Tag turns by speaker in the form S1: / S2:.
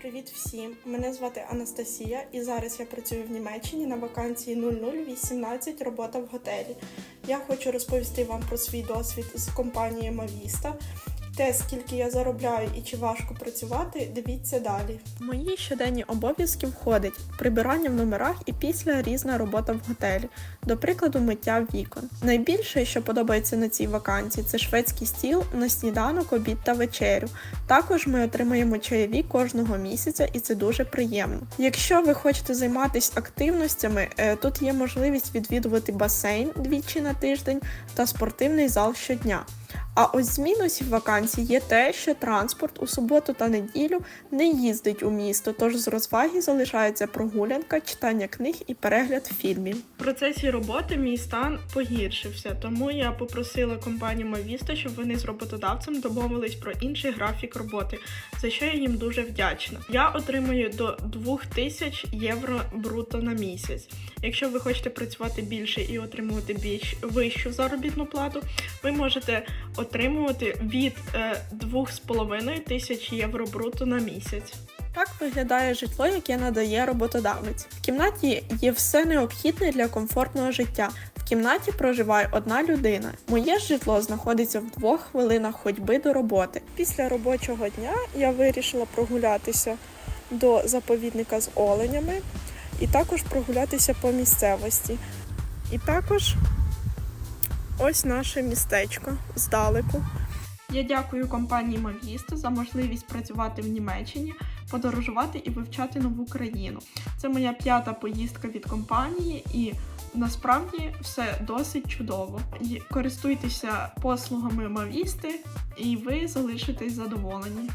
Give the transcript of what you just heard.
S1: Привіт всім! Мене звати Анастасія, і зараз я працюю в Німеччині на вакансії 0018 робота в готелі. Я хочу розповісти вам про свій досвід з компанією Мавіста. Те, скільки я заробляю і чи важко працювати, дивіться далі. Мої щоденні обов'язки входить прибирання в номерах і після різна робота в готелі, до прикладу, миття вікон. Найбільше, що подобається на цій вакансії, це шведський стіл на сніданок, обід та вечерю. Також ми отримаємо чайові кожного місяця, і це дуже приємно. Якщо ви хочете займатися активностями, е, тут є можливість відвідувати басейн двічі на тиждень та спортивний зал щодня. А ось з мінусів вакансій є те, що транспорт у суботу та неділю не їздить у місто, тож з розваги залишається прогулянка, читання книг і перегляд фільмів. В процесі роботи мій стан погіршився, тому я попросила компанію Мавіста, щоб вони з роботодавцем домовились про інший графік роботи, за що я їм дуже вдячна. Я отримую до 2000 євро бруто на місяць. Якщо ви хочете працювати більше і отримувати більш вищу заробітну плату, ви можете отримувати від е, 2,5 тисяч євро бруто на місяць. Так виглядає житло, яке надає роботодавець. В кімнаті є все необхідне для комфортного життя. В кімнаті проживає одна людина. Моє житло знаходиться в двох хвилинах ходьби до роботи. Після робочого дня я вирішила прогулятися до заповідника з оленями і також прогулятися по місцевості. І також ось наше містечко здалеку. Я дякую компанії Мавіста за можливість працювати в Німеччині, подорожувати і вивчати нову країну. Це моя п'ята поїздка від компанії, і насправді все досить чудово. Користуйтеся послугами Мавісти, і ви залишитесь задоволені.